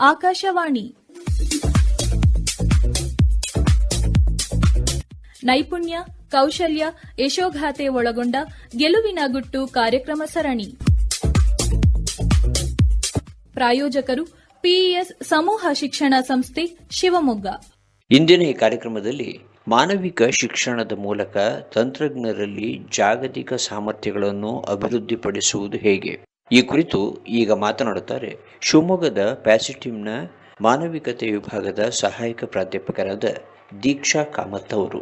ಆಕಾಶವಾಣಿ. ನೈಪುಣ್ಯ, ಕೌಶಲ್ಯ, ಯಶೋಗಾಥೆ ಒಳಗೊಂಡ ಗೆಲುವಿನ ಗುಟ್ಟು ಕಾರ್ಯಕ್ರಮ ಸರಣಿ. ಪ್ರಾಯೋಜಕರು ಪಿಇಎಸ್ ಸಮೂಹ ಶಿಕ್ಷಣ ಸಂಸ್ಥೆ ಶಿವಮೊಗ್ಗ. ಇಂದಿನ ಈ ಕಾರ್ಯಕ್ರಮದಲ್ಲಿ ಮಾನವಿಕ ಶಿಕ್ಷಣದ ಮೂಲಕ ತಂತ್ರಜ್ಞರಲ್ಲಿ ಜಾಗತಿಕ ಸಾಮರ್ಥ್ಯಗಳನ್ನು ಅಭಿವೃದ್ಧಿಪಡಿಸುವುದು ಹೇಗೆ? ಈ ಕುರಿತು ಈಗ ಮಾತನಾಡುತ್ತಾರೆ ಶಿವಮೊಗ್ಗದ ಪ್ಯಾಸಿಟಿವ್ನ ಮಾನವಿಕತೆ ವಿಭಾಗದ ಸಹಾಯಕ ಪ್ರಾಧ್ಯಾಪಕರಾದ ದೀಕ್ಷಾ ಕಾಮತ್ ಅವರು.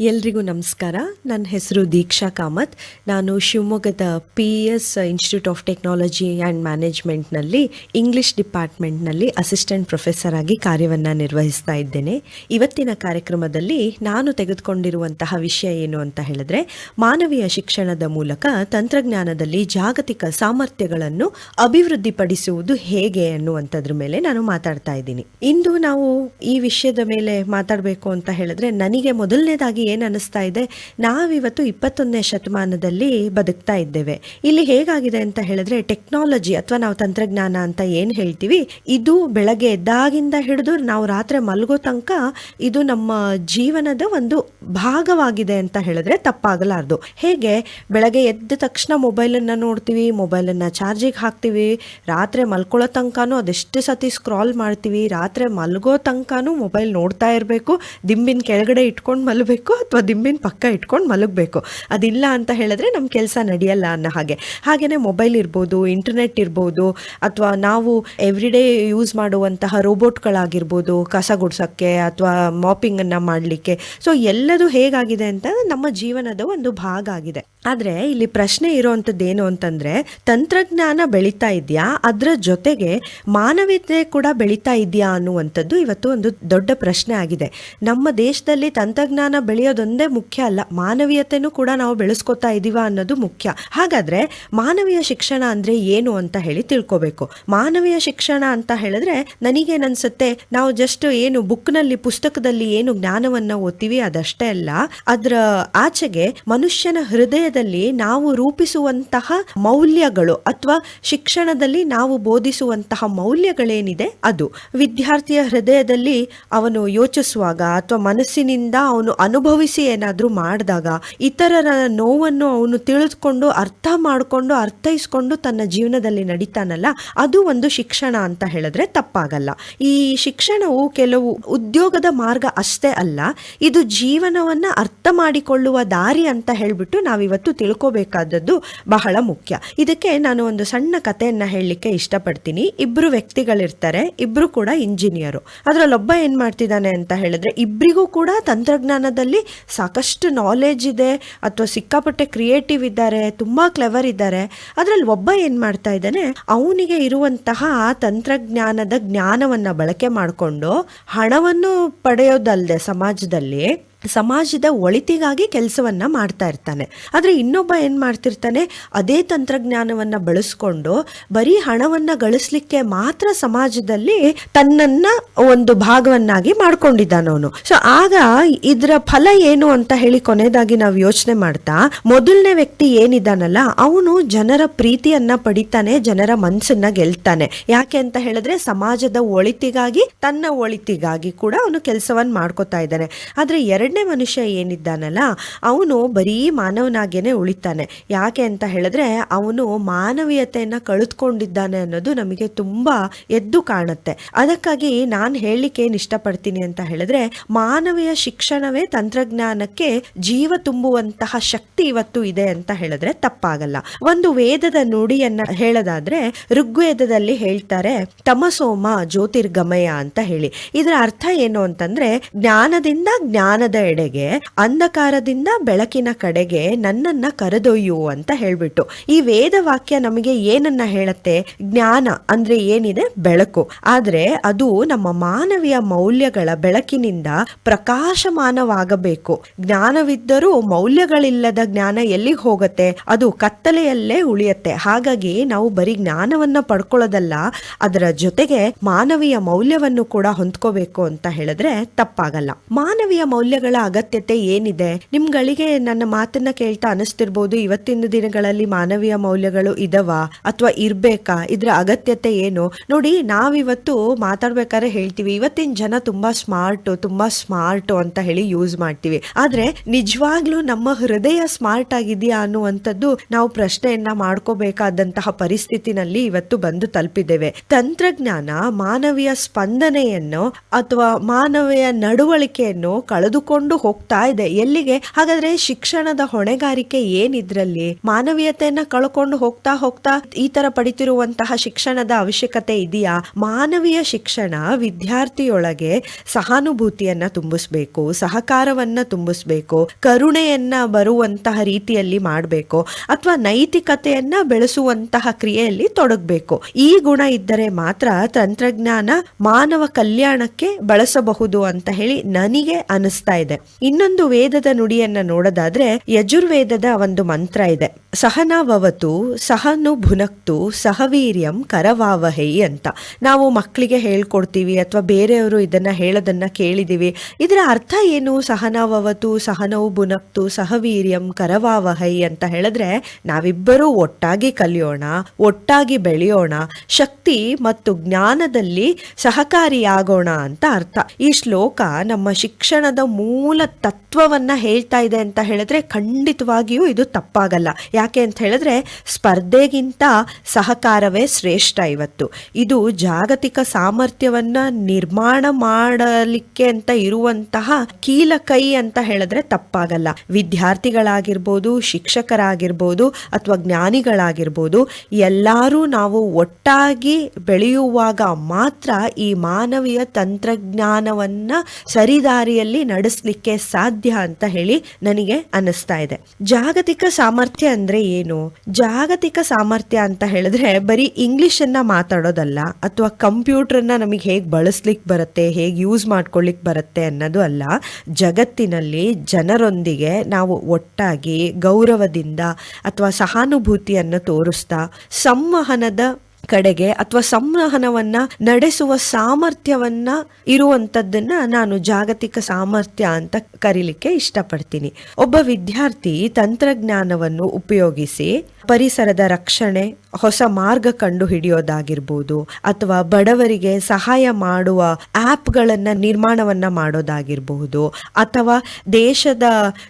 ಎಲ್ರಿಗೂ ನಮಸ್ಕಾರ. ನನ್ನ ಹೆಸರು ದೀಕ್ಷಾ ಕಾಮತ್. ನಾನು ಶಿವಮೊಗ್ಗದ P S institute of technology and ಮ್ಯಾನೇಜ್ಮೆಂಟ್ನಲ್ಲಿ English ಡಿಪಾರ್ಟ್ಮೆಂಟ್ನಲ್ಲಿ ಅಸಿಸ್ಟೆಂಟ್ ಪ್ರೊಫೆಸರ್ ಆಗಿ ಕಾರ್ಯವನ್ನು ನಿರ್ವಹಿಸ್ತಾ ಇದ್ದೇನೆ. ಇವತ್ತಿನ ಕಾರ್ಯಕ್ರಮದಲ್ಲಿ ನಾನು ತೆಗೆದುಕೊಂಡಿರುವಂತಹ ವಿಷಯ ಏನು ಅಂತ ಹೇಳಿದ್ರೆ, ಮಾನವೀಯ ಶಿಕ್ಷಣದ ಮೂಲಕ ತಂತ್ರಜ್ಞಾನದಲ್ಲಿ ಜಾಗತಿಕ ಸಾಮರ್ಥ್ಯಗಳನ್ನು ಅಭಿವೃದ್ಧಿಪಡಿಸುವುದು ಹೇಗೆ ಅನ್ನುವಂಥದ್ರ ಮೇಲೆ ನಾನು ಮಾತಾಡ್ತಾ ಇದ್ದೀನಿ. ಇಂದು ನಾವು ಈ ವಿಷಯದ ಮೇಲೆ ಮಾತಾಡಬೇಕು ಅಂತ ಹೇಳಿದ್ರೆ, ನನಗೆ ಮೊದಲನೇದಾಗಿ ಏನು ಅನ್ನಿಸ್ತಾ ಇದೆ? ನಾವಿವತ್ತು ಇಪ್ಪತ್ತೊಂದನೇ ಶತಮಾನದಲ್ಲಿ ಬದುಕ್ತಾ ಇದ್ದೇವೆ. ಇಲ್ಲಿ ಹೇಗಾಗಿದೆ ಅಂತ ಹೇಳಿದ್ರೆ, ಟೆಕ್ನಾಲಜಿ ಅಥವಾ ನಾವು ತಂತ್ರಜ್ಞಾನ ಅಂತ ಏನು ಹೇಳ್ತೀವಿ, ಇದು ಬೆಳಗ್ಗೆ ಎದ್ದಾಗಿಂದ ಹಿಡಿದು ನಾವು ರಾತ್ರಿ ಮಲಗೋ ತನಕ ಇದು ನಮ್ಮ ಜೀವನದ ಒಂದು ಭಾಗವಾಗಿದೆ ಅಂತ ಹೇಳಿದ್ರೆ ತಪ್ಪಾಗಲಾರ್ದು. ಹೇಗೆ? ಬೆಳಗ್ಗೆ ಎದ್ದ ತಕ್ಷಣ ಮೊಬೈಲನ್ನು ನೋಡ್ತೀವಿ, ಮೊಬೈಲನ್ನು ಚಾರ್ಜಿಗೆ ಹಾಕ್ತೀವಿ, ರಾತ್ರಿ ಮಲ್ಕೊಳ್ಳೋ ತನಕನೂ ಅದೆಷ್ಟು ಸತಿ ಸ್ಕ್ರಾಲ್ ಮಾಡ್ತೀವಿ, ರಾತ್ರಿ ಮಲಗೋ ತನಕನೂ ಮೊಬೈಲ್ ನೋಡ್ತಾ ಇರಬೇಕು, ದಿಂಬಿನ ಕೆಳಗಡೆ ಇಟ್ಕೊಂಡು ಮಲಗಬೇಕು ಅಥವಾ ದಿಂಬಿನ ಪಕ್ಕ ಇಟ್ಕೊಂಡು ಮಲಗಬೇಕು. ಅದಿಲ್ಲ ಅಂತ ಹೇಳಿದ್ರೆ ನಮ್ಮ ಕೆಲಸ ನಡೆಯಲ್ಲ ಅನ್ನೋ ಹಾಗೆ. ಹಾಗೆಯೇ ಮೊಬೈಲ್ ಇರ್ಬೋದು, ಇಂಟರ್ನೆಟ್ ಇರ್ಬೋದು, ಅಥವಾ ನಾವು ಎವ್ರಿಡೇ ಯೂಸ್ ಮಾಡುವಂತಹ ರೋಬೋಟ್ಗಳಾಗಿರ್ಬೋದು, ಕಸ ಗುಡ್ಸೋಕ್ಕೆ ಅಥವಾ ಮಾಪಿಂಗನ್ನು ಮಾಡಲಿಕ್ಕೆ. ಸೊ, ಎಲ್ಲದೂ ಹೇಗಾಗಿದೆ ಅಂತ ನಮ್ಮ ಜೀವನದ ಒಂದು ಭಾಗ ಆಗಿದೆ. ಆದರೆ ಇಲ್ಲಿ ಪ್ರಶ್ನೆ ಇರೋವಂಥದ್ದು ಏನು ಅಂತಂದರೆ, ತಂತ್ರಜ್ಞಾನ ಬೆಳೀತಾ ಇದೆಯಾ? ಅದರ ಜೊತೆಗೆ ಮಾನವೀಯತೆ ಕೂಡ ಬೆಳೀತಾ ಇದೆಯಾ ಅನ್ನುವಂಥದ್ದು ಇವತ್ತು ಒಂದು ದೊಡ್ಡ ಪ್ರಶ್ನೆ ಆಗಿದೆ. ನಮ್ಮ ದೇಶದಲ್ಲಿ ತಂತ್ರಜ್ಞಾನ ಬೆಳೆಯೋದೊಂದೇ ಮುಖ್ಯ ಅಲ್ಲ. ಮಾನವೀಯತೆನೂ ಕೂಡ ನಾವು ಬೆಳೆಸ್ಕೊತಾ ಇದೀವ ಅನ್ನೋದು ಮುಖ್ಯ. ಹಾಗಾದ್ರೆ ಮಾನವೀಯ ಶಿಕ್ಷಣ ಅಂದ್ರೆ ಏನು ಅಂತ ಹೇಳಿ ತಿಳ್ಕೊಬೇಕು. ಮಾನವೀಯ ಶಿಕ್ಷಣ ಅಂತ ಹೇಳಿದ್ರೆ ನನಗೇನನ್ಸುತ್ತೆ? ನಾವು ಜಸ್ಟ್ ಏನು ಬುಕ್ನಲ್ಲಿ ಪುಸ್ತಕದಲ್ಲಿ ಏನು ಜ್ಞಾನವನ್ನ ಓದ್ತೀವಿ ಅದಷ್ಟೇ ಅಲ್ಲ. ಅದರ ಆಚೆಗೆ ಮನುಷ್ಯನ ಹೃದಯದಲ್ಲಿ ನಾವು ರೂಪಿಸುವಂತಹ ಮೌಲ್ಯಗಳು ಅಥವಾ ಶಿಕ್ಷಣದಲ್ಲಿ ನಾವು ಬೋಧಿಸುವಂತಹ ಮೌಲ್ಯಗಳೇನಿದೆ ಅದು. ವಿದ್ಯಾರ್ಥಿಯ ಹೃದಯದಲ್ಲಿ ಅವನು ಯೋಚಿಸುವಾಗ ಅಥವಾ ಮನಸ್ಸಿನಿಂದ ಅವನು ಅನುಭವಿಸಿ ಏನಾದರೂ ಮಾಡಿದಾಗ ಇತರರ ನೋವನ್ನು ಅವನು ತಿಳಿದುಕೊಂಡು ಅರ್ಥ ಮಾಡಿಕೊಂಡು ಅರ್ಥೈಸ್ಕೊಂಡು ತನ್ನ ಜೀವನದಲ್ಲಿ ನಡೀತಾನಲ್ಲ, ಅದು ಒಂದು ಶಿಕ್ಷಣ ಅಂತ ಹೇಳಿದ್ರೆ ತಪ್ಪಾಗಲ್ಲ. ಈ ಶಿಕ್ಷಣವು ಕೆಲವು ಉದ್ಯೋಗದ ಮಾರ್ಗ ಅಷ್ಟೇ ಅಲ್ಲ, ಇದು ಜೀವನವನ್ನ ಅರ್ಥ ಮಾಡಿಕೊಳ್ಳುವ ದಾರಿ ಅಂತ ಹೇಳ್ಬಿಟ್ಟು ನಾವಿವತ್ತು ತಿಳ್ಕೋಬೇಕಾದದ್ದು ಬಹಳ ಮುಖ್ಯ. ಇದಕ್ಕೆ ನಾನು ಒಂದು ಸಣ್ಣ ಕಥೆಯನ್ನು ಹೇಳಲಿಕ್ಕೆ ಇಷ್ಟಪಡ್ತೀನಿ. ಇಬ್ಬರು ವ್ಯಕ್ತಿಗಳಿರ್ತಾರೆ ಇಬ್ಬರು ಕೂಡ ಇಂಜಿನಿಯರು. ಅದರಲ್ಲೊಬ್ಬ ಏನು ಮಾಡ್ತಿದ್ದಾನೆ ಅಂತ ಹೇಳಿದ್ರೆ, ಇಬ್ರಿಗೂ ಕೂಡ ತಂತ್ರಜ್ಞಾನದಲ್ಲಿ ಸಾಕಷ್ಟು ನಾಲೆಜ್ ಇದೆ, ಅಥವಾ ಸಿಕ್ಕಾಪಟ್ಟೆ ಕ್ರಿಯೇಟಿವ್ ಇದ್ದಾರೆ, ತುಂಬಾ ಕ್ಲೆವರ್ ಇದ್ದಾರೆ. ಅದರಲ್ಲಿ ಒಬ್ಬ ಏನ್ ಮಾಡ್ತಾ ಇದ್ದಾನೆ, ಅವನಿಗೆ ಇರುವಂತಹ ತಂತ್ರಜ್ಞಾನದ ಜ್ಞಾನವನ್ನ ಬಳಕೆ ಮಾಡಿಕೊಂಡು ಹಣವನ್ನು ಪಡೆಯೋದಲ್ಲದೆ ಸಮಾಜದಲ್ಲಿ ಸಮಾಜದ ಒಳಿತಿಗಾಗಿ ಕೆಲಸವನ್ನ ಮಾಡ್ತಾ ಇರ್ತಾನೆ. ಆದರೆ ಇನ್ನೊಬ್ಬ ಏನು ಮಾಡ್ತಿರ್ತಾನೆ? ಅದೇ ತಂತ್ರಜ್ಞಾನವನ್ನ ಬಳಸ್ಕೊಂಡು ಬರೀ ಹಣವನ್ನ ಗಳಿಸ್ಲಿಕ್ಕೆ ಮಾತ್ರ ಸಮಾಜದಲ್ಲಿ ತನ್ನನ್ನ ಒಂದು ಭಾಗವನ್ನಾಗಿ ಮಾಡ್ಕೊಂಡಿದ್ದಾನವನು ಸೊ ಆಗ ಇದರ ಫಲ ಏನು ಅಂತ ಹೇಳಿ ಕೊನೆಯದಾಗಿ ನಾವು ಯೋಚನೆ ಮಾಡ್ತಾ, ಮೊದಲನೇ ವ್ಯಕ್ತಿ ಏನಿದ್ದಾನಲ್ಲ, ಅವನು ಜನರ ಪ್ರೀತಿಯನ್ನ ಪಡಿತಾನೆ, ಜನರ ಮನಸ್ಸನ್ನ ಗೆಲ್ತಾನೆ. ಯಾಕೆ ಅಂತ ಹೇಳಿದ್ರೆ ಸಮಾಜದ ಒಳಿತಿಗಾಗಿ, ತನ್ನ ಒಳಿತಿಗಾಗಿ ಕೂಡ ಅವನು ಕೆಲಸವನ್ನ ಮಾಡ್ಕೋತಾ ಇದ್ದಾನೆ. ಆದ್ರೆ ಎರಡನೇ ಮನುಷ್ಯ ಏನಿದ್ದಾನಲ್ಲ, ಅವನು ಬರೀ ಮಾನವನಾಗೇನೆ ಉಳಿತಾನೆ. ಯಾಕೆ ಅಂತ ಹೇಳಿದ್ರೆ, ಅವನು ಮಾನವೀಯತೆಯನ್ನ ಕಳೆದುಕೊಂಡಿದ್ದಾನೆ ಅನ್ನೋದು ನಮಗೆ ತುಂಬಾ ಎದ್ದು ಕಾಣುತ್ತೆ. ಅದಕ್ಕಾಗಿ ನಾನು ಹೇಳಲಿಕ್ಕೆ ಏನು ಇಷ್ಟಪಡ್ತೀನಿ ಅಂತ ಹೇಳಿದ್ರೆ, ಮಾನವೀಯ ಶಿಕ್ಷಣವೇ ತಂತ್ರಜ್ಞಾನಕ್ಕೆ ಜೀವ ತುಂಬುವಂತಹ ಶಕ್ತಿ ಇವತ್ತು ಇದೆ ಅಂತ ಹೇಳಿದ್ರೆ ತಪ್ಪಾಗಲ್ಲ. ಒಂದು ವೇದದ ನುಡಿಯನ್ನ ಹೇಳೋದಾದ್ರೆ, ಋಗ್ವೇದದಲ್ಲಿ ಹೇಳ್ತಾರೆ, ತಮಸೋಮ ಜ್ಯೋತಿರ್ಗಮಯ ಅಂತ ಹೇಳಿ. ಇದರ ಅರ್ಥ ಏನು ಅಂತಂದ್ರೆ, ಜ್ಞಾನದಿಂದ ಜ್ಞಾನದ ಎಡೆಗೆ, ಅಂಧಕಾರದಿಂದ ಬೆಳಕಿನ ಕಡೆಗೆ ನನ್ನನ್ನ ಕರೆದೊಯ್ಯು ಅಂತ ಹೇಳ್ಬಿಟ್ಟು. ಈ ವೇದ ವಾಕ್ಯ ನಮಗೆ ಏನನ್ನ ಹೇಳತ್ತೆ? ಜ್ಞಾನ ಅಂದ್ರೆ ಏನಿದೆ? ಬೆಳಕು. ಆದ್ರೆ ಅದು ನಮ್ಮ ಮಾನವೀಯ ಮೌಲ್ಯಗಳ ಬೆಳಕಿನಿಂದ ಪ್ರಕಾಶಮಾನವಾಗಬೇಕು. ಜ್ಞಾನವಿದ್ದರೂ ಮೌಲ್ಯಗಳಿಲ್ಲದ ಜ್ಞಾನ ಎಲ್ಲಿಗೆ ಹೋಗುತ್ತೆ? ಅದು ಕತ್ತಲೆಯಲ್ಲೇ ಉಳಿಯತ್ತೆ. ಹಾಗಾಗಿ ನಾವು ಬರೀ ಜ್ಞಾನವನ್ನ ಪಡ್ಕೊಳ್ಳೋದಲ್ಲ, ಅದರ ಜೊತೆಗೆ ಮಾನವೀಯ ಮೌಲ್ಯವನ್ನು ಕೂಡ ಹೊಂದ್ಕೋಬೇಕು ಅಂತ ಹೇಳಿದ್ರೆ ತಪ್ಪಾಗಲ್ಲ. ಮಾನವೀಯ ಮೌಲ್ಯಗಳ ಮೌಲ್ಯಗಳ ಅಗತ್ಯತೆ ಏನಿದೆ? ನಿಮ್ಗಳಿಗೆ ನನ್ನ ಮಾತನ್ನ ಕೇಳ್ತಾ ಅನಿಸ್ತಿರ್ಬೋದು, ಇವತ್ತಿನ ದಿನಗಳಲ್ಲಿ ಮಾನವೀಯ ಮೌಲ್ಯಗಳು ಇದವಾ ಅಥವಾ ಇರ್ಬೇಕಾ? ಇದ್ರ ಅಗತ್ಯತೆ ಏನು? ನೋಡಿ, ನಾವಿವತ್ತು ಮಾತಾಡ್ಬೇಕಾದ್ರೆ ಹೇಳ್ತೀವಿ, ಇವತ್ತಿನ ಜನ ತುಂಬಾ ಸ್ಮಾರ್ಟ್ ತುಂಬಾ ಸ್ಮಾರ್ಟ್ ಅಂತ ಹೇಳಿ ಯೂಸ್ ಮಾಡ್ತೀವಿ. ಆದ್ರೆ ನಿಜವಾಗ್ಲೂ ನಮ್ಮ ಹೃದಯ ಸ್ಮಾರ್ಟ್ ಆಗಿದೆಯಾ ಅನ್ನುವಂಥದ್ದು ನಾವು ಪ್ರಶ್ನೆಯನ್ನ ಮಾಡ್ಕೋಬೇಕಾದಂತಹ ಪರಿಸ್ಥಿತಿನಲ್ಲಿ ಇವತ್ತು ಬಂದು ತಲುಪಿದ್ದೇವೆ. ತಂತ್ರಜ್ಞಾನ ಮಾನವೀಯ ಸ್ಪಂದನೆಯನ್ನು ಅಥವಾ ಮಾನವೀಯ ನಡವಳಿಕೆಯನ್ನು ಕಳೆದುಕೊಂಡು ಹೋಗ್ತಾ ಇದೆ. ಎಲ್ಲಿಗೆ? ಹಾಗಾದ್ರೆ ಶಿಕ್ಷಣದ ಹೊಣೆಗಾರಿಕೆ ಏನಿದ್ರಲ್ಲಿ? ಮಾನವೀಯತೆಯನ್ನ ಕಳ್ಕೊಂಡು ಹೋಗ್ತಾ ಹೋಗ್ತಾ ಈ ತರ ಪಡಿತಿರುವಂತಹ ಶಿಕ್ಷಣದ ಅವಶ್ಯಕತೆ ಇದೆಯಾ? ಮಾನವೀಯ ಶಿಕ್ಷಣ ವಿದ್ಯಾರ್ಥಿಯೊಳಗೆ ಸಹಾನುಭೂತಿಯನ್ನ ತುಂಬಿಸ್ಬೇಕು, ಸಹಕಾರವನ್ನ ತುಂಬಿಸ್ಬೇಕು, ಕರುಣೆಯನ್ನ ಬರುವಂತಹ ರೀತಿಯಲ್ಲಿ ಮಾಡಬೇಕು, ಅಥವಾ ನೈತಿಕತೆಯನ್ನ ಬೆಳೆಸುವಂತಹ ಕ್ರಿಯೆಯಲ್ಲಿ ತೊಡಗಬೇಕು. ಈ ಗುಣ ಇದ್ದರೆ ಮಾತ್ರ ತಂತ್ರಜ್ಞಾನ ಮಾನವ ಕಲ್ಯಾಣಕ್ಕೆ ಬಳಸಬಹುದು ಅಂತ ಹೇಳಿ ನನಗೆ ಅನಿಸ್ತಾ ಇನ್ನೊಂದು ವೇದದ ನುಡಿಯನ್ನ ನೋಡೋದಾದ್ರೆ ಯಜುರ್ವೇದದ ಒಂದು ಮಂತ್ರ ಇದೆ. ಸಹನಾವವತು ಸಹನು ಭುನಕ್ತು ಸಹವೀರ್ಯಂ ಕರವಾವಹೈ ಅಂತ. ನಾವು ಮಕ್ಕಳಿಗೆ ಹೇಳ್ಕೊಡ್ತೀವಿ ಅಥವಾ ಬೇರೆಯವರು ಇದನ್ನ ಹೇಳೋದನ್ನ ಕೇಳಿದೀವಿ. ಇದರ ಅರ್ಥ ಏನು? ಸಹನಾವವತು ಸಹನವು ಭುನಕ್ತು ಸಹವೀರ್ಯಂ ಕರವಾವಹೈ ಅಂತ ಹೇಳಿದ್ರೆ ನಾವಿಬ್ಬರೂ ಒಟ್ಟಾಗಿ ಕಲಿಯೋಣ, ಒಟ್ಟಾಗಿ ಬೆಳೆಯೋಣ, ಶಕ್ತಿ ಮತ್ತು ಜ್ಞಾನದಲ್ಲಿ ಸಹಕಾರಿಯಾಗೋಣ ಅಂತ ಅರ್ಥ. ಈ ಶ್ಲೋಕ ನಮ್ಮ ಶಿಕ್ಷಣದ ಮೂಲ ತತ್ವವನ್ನ ಹೇಳ್ತಾ ಇದೆ ಅಂತ ಹೇಳಿದ್ರೆ ಖಂಡಿತವಾಗಿಯೂ ಇದು ತಪ್ಪಾಗಲ್ಲ. ಯಾಕೆ ಅಂತ ಹೇಳಿದ್ರೆ ಸ್ಪರ್ಧೆಗಿಂತ ಸಹಕಾರವೇ ಶ್ರೇಷ್ಠ ಇವತ್ತು. ಇದು ಜಾಗತಿಕ ಸಾಮರ್ಥ್ಯವನ್ನ ನಿರ್ಮಾಣ ಮಾಡಲಿಕ್ಕೆ ಅಂತ ಇರುವಂತಹ ಕೀಲ ಕೈ ಅಂತ ಹೇಳಿದ್ರೆ ತಪ್ಪಾಗಲ್ಲ. ವಿದ್ಯಾರ್ಥಿಗಳಾಗಿರ್ಬೋದು, ಶಿಕ್ಷಕರಾಗಿರ್ಬೋದು ಅಥವಾ ಜ್ಞಾನಿಗಳಾಗಿರ್ಬೋದು, ಎಲ್ಲರೂ ನಾವು ಒಟ್ಟಾಗಿ ಬೆಳೆಯುವಾಗ ಮಾತ್ರ ಈ ಮಾನವೀಯ ತಂತ್ರಜ್ಞಾನವನ್ನ ಸರಿದಾರಿಯಲ್ಲಿ ನಡೆಸಲಿಕ್ಕೆ ಸಾಧ್ಯ ಅಂತ ಹೇಳಿ ನನಗೆ ಅನಿಸ್ತಾ ಇದೆ. ಜಾಗತಿಕ ಸಾಮರ್ಥ್ಯ ಅಂದ್ರೆ ಏನು? ಜಾಗತಿಕ ಸಾಮರ್ಥ್ಯ ಅಂತ ಹೇಳಿದ್ರೆ ಬರೀ ಇಂಗ್ಲಿಷ್ ಅನ್ನ ಮಾತಾಡೋದಲ್ಲ, ಅಥವಾ ಕಂಪ್ಯೂಟರ್ನ ನಮಗೆ ಹೇಗೆ ಬಳಸ್ಲಿಕ್ಕೆ ಬರುತ್ತೆ, ಹೇಗೆ ಯೂಸ್ ಮಾಡ್ಕೊಳ್ಲಿಕ್ ಬರುತ್ತೆ ಅನ್ನೋದು ಅಲ್ಲ. ಜಗತ್ತಿನಲ್ಲಿ ಜನರೊಂದಿಗೆ ನಾವು ಒಟ್ಟಾಗಿ ಗೌರವದಿಂದ ಅಥವಾ ಸಹಾನುಭೂತಿಯನ್ನು ತೋರಿಸ್ತಾ, ಸಂವಹನದ ಕಡೆಗೆ ಅಥವಾ ಸಂವಹನವನ್ನ ನಡೆಸುವ ಸಾಮರ್ಥ್ಯವನ್ನ ಇರುವಂತದ್ದನ್ನ ನಾನು ಜಾಗತಿಕ ಸಾಮರ್ಥ್ಯ ಅಂತ ಕರೀಲಿಕ್ಕೆ ಇಷ್ಟಪಡ್ತೀನಿ. ಒಬ್ಬ ವಿದ್ಯಾರ್ಥಿ ತಂತ್ರಜ್ಞಾನವನ್ನು ಉಪಯೋಗಿಸಿ ಪರಿಸರದ ರಕ್ಷಣೆ ಹೊಸ ಮಾರ್ಗ ಕಂಡು ಹಿಡಿಯೋದಾಗಿರ್ಬೋದು ಅಥವಾ ಬಡವರಿಗೆ ಸಹಾಯ ಮಾಡುವ ಆ್ಯಪ್ಗಳನ್ನು ನಿರ್ಮಾಣವನ್ನ ಮಾಡೋದಾಗಿರ್ಬಹುದು ಅಥವಾ ದೇಶದ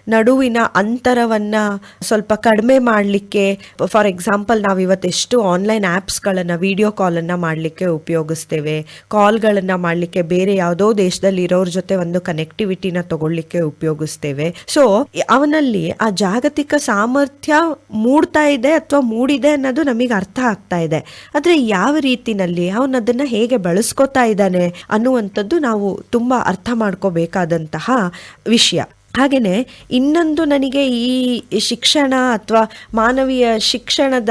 ನಡುವಿನ ಅಂತರವನ್ನ ಸ್ವಲ್ಪ ಕಡಿಮೆ ಮಾಡಲಿಕ್ಕೆ, ಫಾರ್ ಎಕ್ಸಾಂಪಲ್ ನಾವು ಇವತ್ತೆಷ್ಟು ಆನ್ಲೈನ್ ಆ್ಯಪ್ಸ್ಗಳನ್ನು ವಿಡಿಯೋ ಕಾಲನ್ನು ಮಾಡಲಿಕ್ಕೆ ಉಪಯೋಗಿಸ್ತೇವೆ, ಕಾಲ್ಗಳನ್ನು ಮಾಡಲಿಕ್ಕೆ ಬೇರೆ ಯಾವುದೋ ದೇಶದಲ್ಲಿ ಇರೋರ ಜೊತೆ ಒಂದು ಕನೆಕ್ಟಿವಿಟಿನ ತಗೊಳ್ಳಿಕ್ಕೆ ಉಪಯೋಗಿಸ್ತೇವೆ. ಸೊ, ಅವನಲ್ಲಿ ಆ ಜಾಗತಿಕ ಸಾಮರ್ಥ್ಯ ಮೂಡ್ತಾ ಇದೆ ಅಥವಾ ಮೂಡಿದೆ ಅನ್ನೋದು ನಮಗೆ ಅರ್ಥ ಆಗ್ತಾ ಇದೆ. ಆದರೆ ಯಾವ ರೀತಿನಲ್ಲಿ ಅವನದನ್ನ ಹೇಗೆ ಬಳಸ್ಕೊತಾ ಇದ್ದಾನೆ ಅನ್ನುವಂಥದ್ದು ನಾವು ತುಂಬ ಅರ್ಥ ಮಾಡ್ಕೋಬೇಕಾದಂತಹ ವಿಷಯ. ಹಾಗೆಯೇ ಇನ್ನೊಂದು ನನಗೆ ಈ ಶಿಕ್ಷಣ ಅಥವಾ ಮಾನವೀಯ ಶಿಕ್ಷಣದ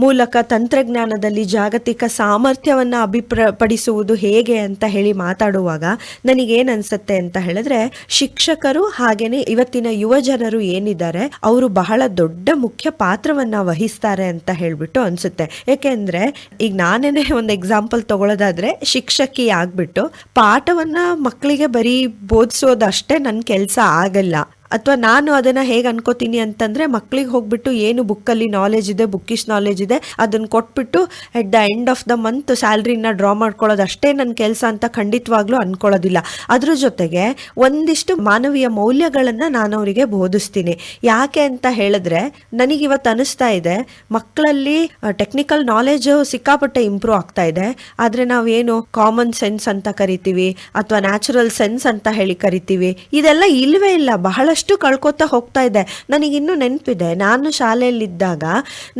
ಮೂಲಕ ತಂತ್ರಜ್ಞಾನದಲ್ಲಿ ಜಾಗತಿಕ ಸಾಮರ್ಥ್ಯವನ್ನು ಅಭಿಪ್ರಪಡಿಸುವುದು ಹೇಗೆ ಅಂತ ಹೇಳಿ ಮಾತಾಡುವಾಗ ನನಗೇನು ಅನಿಸುತ್ತೆ ಅಂತ ಹೇಳಿದ್ರೆ ಶಿಕ್ಷಕರು ಹಾಗೆಯೇ ಇವತ್ತಿನ ಯುವ ಜನರು ಏನಿದ್ದಾರೆ ಅವರು ಬಹಳ ದೊಡ್ಡ ಮುಖ್ಯ ಪಾತ್ರವನ್ನು ವಹಿಸ್ತಾರೆ ಅಂತ ಹೇಳಿಬಿಟ್ಟು ಅನ್ಸುತ್ತೆ. ಏಕೆಂದರೆ ಈಗ ನಾನೇನೆ ಒಂದು ಎಕ್ಸಾಂಪಲ್ ತಗೊಳ್ಳೋದಾದರೆ ಶಿಕ್ಷಕಿ ಆಗಿಬಿಟ್ಟು ಪಾಠವನ್ನು ಮಕ್ಕಳಿಗೆ ಬರೀ ಬೋಧಿಸೋದಷ್ಟೇ ನನ್ನ ಕೆಲಸ della ಅಥವಾ ನಾನು ಅದನ್ನ ಹೇಗೆ ಅನ್ಕೋತೀನಿ ಅಂತಂದ್ರೆ ಮಕ್ಕಳಿಗೆ ಹೋಗ್ಬಿಟ್ಟು ಏನು ಬುಕ್ಕಲ್ಲಿ ನಾಲೆಜ್ ಇದೆ ಬುಕ್ಕಿಶ್ ನಾಲೆಜ್ ಇದೆ ಅದನ್ನ ಕೊಟ್ಬಿಟ್ಟು at the end of the month ಸ್ಯಾಲ್ರಿನ draw ಮಾಡ್ಕೊಳ್ಳೋದು ಅಷ್ಟೇ ನನ್ನ ಕೆಲಸ ಅಂತ ಖಂಡಿತವಾಗ್ಲೂ ಅನ್ಕೊಳ್ಳೋದಿಲ್ಲ. ಅದ್ರ ಜೊತೆಗೆ ಒಂದಿಷ್ಟು ಮಾನವೀಯ ಮೌಲ್ಯಗಳನ್ನ ನಾನು ಅವರಿಗೆ ಬೋಧಿಸ್ತೀನಿ. ಯಾಕೆ ಅಂತ ಹೇಳಿದ್ರೆ ನನಗೆ ಇವತ್ತು ಅನಿಸ್ತಾ ಇದೆ ಮಕ್ಕಳಲ್ಲಿ ಟೆಕ್ನಿಕಲ್ ನಾಲೆಜ್ ಸಿಕ್ಕಾಪಟ್ಟೆ ಇಂಪ್ರೂವ್ ಆಗ್ತಾ ಇದೆ. ಆದ್ರೆ ನಾವೇನು ಕಾಮನ್ ಸೆನ್ಸ್ ಅಂತ ಕರಿತೀವಿ, ಅಥವಾ ನ್ಯಾಚುರಲ್ ಸೆನ್ಸ್ ಅಂತ ಹೇಳಿ ಕರಿತೀವಿ, ಇದೆಲ್ಲ ಇಲ್ಲವೇ ಇಲ್ಲ ಬಹಳಷ್ಟು ಕಳ್ಕೊತಾ ಹೋಗ್ತಾ ಇದೆ. ನನಗಿನ್ನೂ ನೆನಪಿದೆ. ನಾನು ಶಾಲೆಯಲ್ಲಿದ್ದಾಗ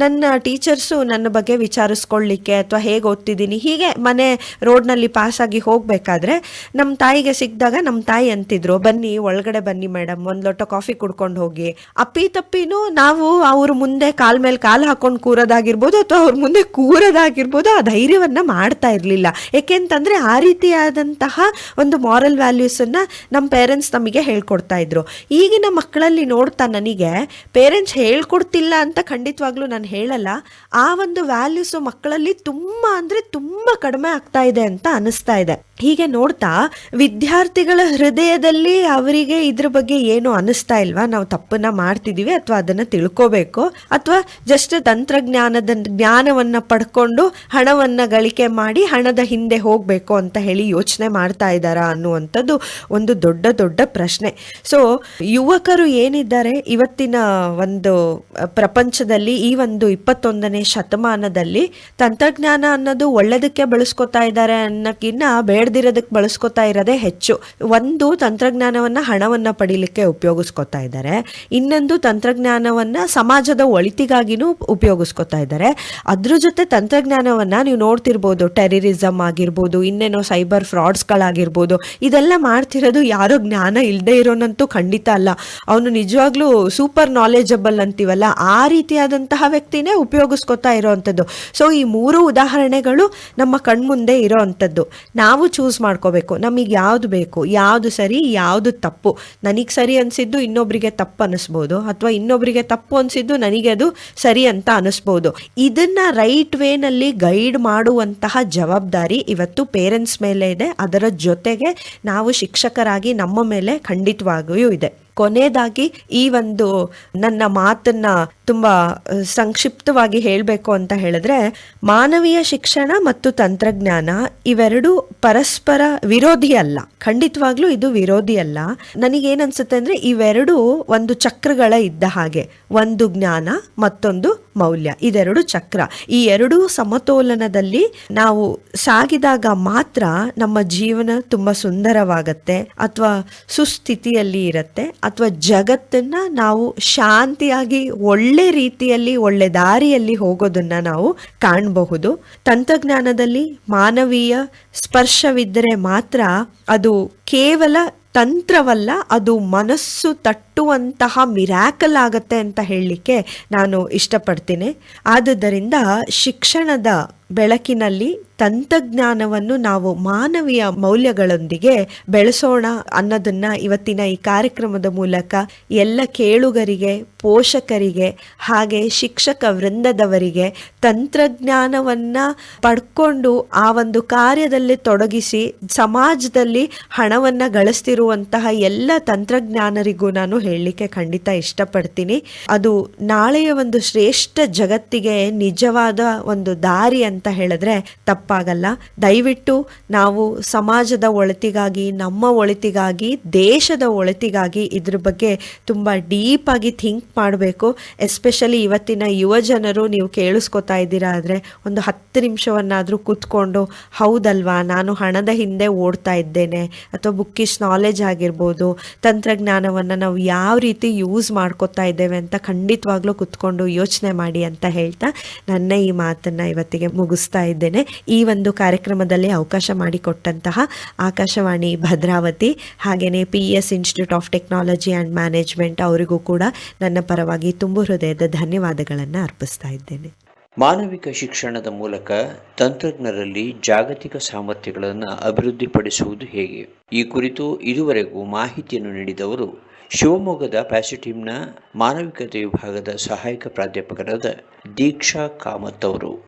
ನನ್ನ ಟೀಚರ್ಸು ನನ್ನ ಬಗ್ಗೆ ವಿಚಾರಿಸ್ಕೊಳ್ಳಿಕ್ಕೆ ಅಥವಾ ಹೇಗೆ ಓದ್ತಿದ್ದೀನಿ, ಹೀಗೆ ಮನೆ ರೋಡ್ನಲ್ಲಿ ಪಾಸಾಗಿ ಹೋಗಬೇಕಾದ್ರೆ ನಮ್ಮ ತಾಯಿಗೆ ಸಿಕ್ಕಿದಾಗ ನಮ್ಮ ತಾಯಿ ಅಂತಿದ್ರು, ಬನ್ನಿ, ಒಳಗಡೆ ಬನ್ನಿ ಮೇಡಮ್, ಒಂದು ಲೋಟ ಕಾಫಿ ಕುಡ್ಕೊಂಡು ಹೋಗಿ. ಅಪ್ಪಿ ತಪ್ಪಿನೂ ನಾವು ಅವ್ರ ಮುಂದೆ ಕಾಲ್ ಮೇಲೆ ಕಾಲು ಹಾಕೊಂಡು ಕೂರೋದಾಗಿರ್ಬೋದು ಅಥವಾ ಅವ್ರ ಮುಂದೆ ಕೂರೋದಾಗಿರ್ಬೋದು, ಆ ಧೈರ್ಯವನ್ನು ಮಾಡ್ತಾ ಇರಲಿಲ್ಲ. ಏಕೆಂತಂದರೆ ಆ ರೀತಿಯಾದಂತಹ ಒಂದು ಮಾರಲ್ ವ್ಯಾಲ್ಯೂಸನ್ನು ನಮ್ಮ ಪೇರೆಂಟ್ಸ್ ನಮಗೆ ಹೇಳ್ಕೊಡ್ತಾ ಇದ್ರು. ಈಗ ಈಗಿನ ಮಕ್ಕಳಲ್ಲಿ ನೋಡ್ತಾ ನನಗೆ ಪೇರೆಂಟ್ಸ್ ಹೇಳ್ಕೊಡ್ತಿಲ್ಲ ಅಂತ ಖಂಡಿತವಾಗ್ಲೂ ನಾನು ಹೇಳಲ್ಲ. ಆ ಒಂದು ವ್ಯಾಲ್ಯೂಸು ಮಕ್ಕಳಲ್ಲಿ ತುಂಬ ಅಂದರೆ ತುಂಬ ಕಡಿಮೆ ಆಗ್ತಾ ಇದೆ ಅಂತ ಅನಿಸ್ತಾ ಇದೆ. ಹೀಗೆ ನೋಡ್ತಾ ವಿದ್ಯಾರ್ಥಿಗಳ ಹೃದಯದಲ್ಲಿ ಅವರಿಗೆ ಇದ್ರ ಬಗ್ಗೆ ಏನು ಅನಿಸ್ತಾ ಇಲ್ವಾ? ನಾವು ತಪ್ಪನ್ನ ಮಾಡ್ತಿದೀವಿ ಅಥವಾ ಅದನ್ನ ತಿಳ್ಕೋಬೇಕು. ಅಥವಾ ಜಸ್ಟ್ ತಂತ್ರಜ್ಞಾನದ ಜ್ಞಾನವನ್ನ ಪಡ್ಕೊಂಡು ಹಣವನ್ನ ಗಳಿಕೆ ಮಾಡಿ ಹಣದ ಹಿಂದೆ ಹೋಗ್ಬೇಕು ಅಂತ ಹೇಳಿ ಯೋಚನೆ ಮಾಡ್ತಾ ಇದ್ದಾರಾ ಅನ್ನುವಂಥದ್ದು ಒಂದು ದೊಡ್ಡ ದೊಡ್ಡ ಪ್ರಶ್ನೆ. ಸೊ ಯುವಕರು ಏನಿದ್ದಾರೆ? ಇವತ್ತಿನ ಒಂದು ಪ್ರಪಂಚದಲ್ಲಿ ಈ ಒಂದು ಇಪ್ಪತ್ತೊಂದನೇ ಶತಮಾನದಲ್ಲಿ ತಂತ್ರಜ್ಞಾನ ಅನ್ನೋದು ಒಳ್ಳೆದಕ್ಕೆ ಬಳಸ್ಕೊತಾ ಇದ್ದಾರೆ ಅನ್ನೋಕ್ಕಿಂತ ಬೇಡದಿರೋದಕ್ಕೆ ಬಳಸ್ಕೊತಾ ಇರೋದೇ ಹೆಚ್ಚು. ಒಂದು ತಂತ್ರಜ್ಞಾನವನ್ನ ಹಣವನ್ನ ಪಡೀಲಿಕ್ಕೆ ಉಪಯೋಗಿಸ್ಕೊತಾ ಇದ್ದಾರೆ. ಇನ್ನೊಂದು ತಂತ್ರಜ್ಞಾನವನ್ನ ಸಮಾಜದ ಒಳಿತಿಗಾಗಿನೂ ಉಪಯೋಗಿಸ್ಕೊತಾ ಇದ್ದಾರೆ. ಅದ್ರ ಜೊತೆ ತಂತ್ರಜ್ಞಾನವನ್ನ ನೀವು ನೋಡ್ತಿರ್ಬೋದು ಟೆರರಿಸಮ್ ಆಗಿರ್ಬೋದು, ಇನ್ನೇನೋ ಸೈಬರ್ ಫ್ರಾಡ್ಸ್ಗಳಾಗಿರ್ಬೋದು ಇದೆಲ್ಲ ಮಾಡ್ತಿರೋದು ಯಾರೋ ಜ್ಞಾನ ಇಲ್ಲದೆ ಇರೋನಂತೂ ಖಂಡಿತ ಅಲ್ಲ. ಅವನು ನಿಜವಾಗ್ಲೂ ಸೂಪರ್ ನಾಲೆಜಬಲ್ ಅಂತೀವಲ್ಲ, ಆ ರೀತಿಯಾದಂತಹ ವ್ಯಕ್ತಿನೇ ಉಪಯೋಗಿಸ್ಕೊತಾ ಇರೋವಂಥದ್ದು ಸೊ ಈ ಮೂರು ಉದಾಹರಣೆಗಳು ನಮ್ಮ ಕಣ್ಮುಂದೆ ಇರೋ ಅಂಥದ್ದು ನಾವು ಚೂಸ್ ಮಾಡ್ಕೋಬೇಕು. ನಮಗೆ ಯಾವುದು ಬೇಕು? ಯಾವುದು ಸರಿ, ಯಾವುದು ತಪ್ಪು? ನನಗೆ ಸರಿ ಅನಿಸಿದ್ದು ಇನ್ನೊಬ್ರಿಗೆ ತಪ್ಪು ಅನಿಸ್ಬೋದು ಅಥವಾ ಇನ್ನೊಬ್ರಿಗೆ ತಪ್ಪು ಅನಿಸಿದ್ದು ನನಗೆ ಅದು ಸರಿ ಅಂತ ಅನಿಸ್ಬೋದು. ಇದನ್ನ ರೈಟ್ ವೇನಲ್ಲಿ ಗೈಡ್ ಮಾಡುವಂತಹ ಜವಾಬ್ದಾರಿ ಇವತ್ತು ಪೇರೆಂಟ್ಸ್ ಮೇಲೆ ಇದೆ ಅದರ ಜೊತೆಗೆ ನಾವು ಶಿಕ್ಷಕರಾಗಿ ನಮ್ಮ ಮೇಲೆ ಖಂಡಿತವಾಗಿಯೂ ಇದೆ. ಕೊನೆಯದಾಗಿ ಈ ಒಂದು ನನ್ನ ಮಾತನ್ನ ತುಂಬಾ ಸಂಕ್ಷಿಪ್ತವಾಗಿ ಹೇಳಬೇಕು ಅಂತ ಹೇಳಿದ್ರೆ, ಮಾನವೀಯ ಶಿಕ್ಷಣ ಮತ್ತು ತಂತ್ರಜ್ಞಾನ ಇವೆರಡು ಪರಸ್ಪರ ವಿರೋಧಿ ಅಲ್ಲ. ಖಂಡಿತವಾಗ್ಲೂ ಇದು ವಿರೋಧಿ ಅಲ್ಲ. ನನಗೇನನ್ಸುತ್ತೆ ಅಂದ್ರೆ ಇವೆರಡು ಒಂದು ಚಕ್ರಗಳ ಇದ್ದ ಹಾಗೆ. ಒಂದು ಜ್ಞಾನ ಮತ್ತೊಂದು ಮೌಲ್ಯ, ಇದೆರಡು ಚಕ್ರ. ಈ ಎರಡೂ ಸಮತೋಲನದಲ್ಲಿ ನಾವು ಸಾಗಿದಾಗ ಮಾತ್ರ ನಮ್ಮ ಜೀವನ ತುಂಬಾ ಸುಂದರವಾಗತ್ತೆ, ಅಥವಾ ಸುಸ್ಥಿತಿಯಲ್ಲಿ ಇರತ್ತೆ, ಅಥವಾ ಜಗತ್ತನ್ನ ನಾವು ಶಾಂತಿಯಾಗಿ, ಒಳ್ಳೆ ರೀತಿಯಲ್ಲಿ, ಒಳ್ಳೆ ದಾರಿಯಲ್ಲಿ ಹೋಗೋದನ್ನ ನಾವು ಕಾಣಬಹುದು. ತಂತ್ರಜ್ಞಾನದಲ್ಲಿ ಮಾನವೀಯ ಸ್ಪರ್ಶವಿದ್ದರೆ ಮಾತ್ರ ಅದು ಕೇವಲ ತಂತ್ರವಲ್ಲ, ಅದು ಮನಸ್ಸು ತಟ್ಟುವಂತಹ ಮಿರಾಕಲ್ ಆಗತ್ತೆ ಅಂತ ಹೇಳಲಿಕ್ಕೆ ನಾನು ಇಷ್ಟಪಡ್ತೀನಿ. ಆದುದರಿಂದ ಶಿಕ್ಷಣದ ಬೆಳಕಿನಲ್ಲಿ ತಂತ್ರಜ್ಞಾನವನ್ನು ನಾವು ಮಾನವೀಯ ಮೌಲ್ಯಗಳೊಂದಿಗೆ ಬೆಳೆಸೋಣ ಅನ್ನೋದನ್ನ ಇವತ್ತಿನ ಈ ಕಾರ್ಯಕ್ರಮದ ಮೂಲಕ ಎಲ್ಲ ಕೇಳುಗರಿಗೆ, ಪೋಷಕರಿಗೆ, ಹಾಗೆ ಶಿಕ್ಷಕ ವೃಂದದವರಿಗೆ ತಂತ್ರಜ್ಞಾನವನ್ನ ಪಡ್ಕೊಂಡು ಆ ಒಂದು ಕಾರ್ಯದಲ್ಲಿ ತೊಡಗಿಸಿ ಸಮಾಜದಲ್ಲಿ ಹಣವನ್ನ ಗಳಿಸ್ತಿರುವಂತಹ ಎಲ್ಲ ತಂತ್ರಜ್ಞಾನರಿಗೂ ನಾನು ಹೇಳಲಿಕ್ಕೆ ಖಂಡಿತ ಇಷ್ಟಪಡ್ತೀನಿ. ಅದು ನಾಳೆಯ ಒಂದು ಶ್ರೇಷ್ಠ ಜಗತ್ತಿಗೆ ನಿಜವಾದ ಒಂದು ದಾರಿ ಅಂತ ಹೇಳಿದ್ರೆ ತಪ್ಪಾಗಲ್ಲ. ದಯವಿಟ್ಟು ನಾವು ಸಮಾಜದ ಒಳಿತಿಗಾಗಿ, ನಮ್ಮ ಒಳಿತಿಗಾಗಿ, ದೇಶದ ಒಳಿತಿಗಾಗಿ ಇದ್ರ ಬಗ್ಗೆ ತುಂಬ ಡೀಪಾಗಿ ಥಿಂಕ್ ಮಾಡಬೇಕು. ಎಸ್ಪೆಷಲಿ ಇವತ್ತಿನ ಯುವ ಜನರು ನೀವು ಕೇಳಿಸ್ಕೊತಾ ಇದ್ದೀರಾ ಆದರೆ ಒಂದು ಹತ್ತು ನಿಮಿಷವನ್ನಾದರೂ ಕೂತ್ಕೊಂಡು, ಹೌದಲ್ವಾ, ನಾನು ಹಣದ ಹಿಂದೆ ಓಡ್ತಾ ಇದ್ದೇನೆ. ಅಥವಾ ಬುಕ್ಕಿಶ್ ನಾಲೆಜ್ ಆಗಿರ್ಬೋದು, ತಂತ್ರಜ್ಞಾನವನ್ನು ನಾವು ಯಾವ ರೀತಿ ಯೂಸ್ ಮಾಡ್ಕೋತಾ ಇದ್ದೇವೆ ಅಂತ ಖಂಡಿತವಾಗ್ಲೂ ಕೂತ್ಕೊಂಡು ಯೋಚನೆ ಮಾಡಿ ಅಂತ ಹೇಳ್ತಾ ನನ್ನ ಈ ಮಾತನ್ನು ಇವತ್ತಿಗೆ ಮುಗಿಸ್ತಾ ಇದ್ದೇನೆ. ಈ ಒಂದು ಕಾರ್ಯಕ್ರಮದಲ್ಲಿ ಅವಕಾಶ ಮಾಡಿಕೊಟ್ಟಂತಹ ಆಕಾಶವಾಣಿ ಭದ್ರಾವತಿ ಹಾಗೆಯೇ P S institute of technology and management ಅವರಿಗೂ ಕೂಡ ನನ್ನ ಪರವಾಗಿ ತುಂಬು ಹೃದಯದ ಧನ್ಯವಾದಗಳನ್ನು ಅರ್ಪಿಸ್ತಾ ಇದ್ದೇನೆ. ಮಾನವಿಕ ಶಿಕ್ಷಣದ ಮೂಲಕ ತಂತ್ರಜ್ಞರಲ್ಲಿ ಜಾಗತಿಕ ಸಾಮರ್ಥ್ಯಗಳನ್ನು ಅಭಿವೃದ್ಧಿಪಡಿಸುವುದು ಹೇಗೆ? ಈ ಕುರಿತು ಇದುವರೆಗೂ ಮಾಹಿತಿಯನ್ನು ನೀಡಿದವರು ಶಿವಮೊಗ್ಗದ ಪ್ಯಾಸಿಟಿಮ್ನ ಮಾನವಿಕತೆ ವಿಭಾಗದ ಸಹಾಯಕ ಪ್ರಾಧ್ಯಾಪಕರಾದ ದೀಕ್ಷಾ ಕಾಮತ್ ಅವರು.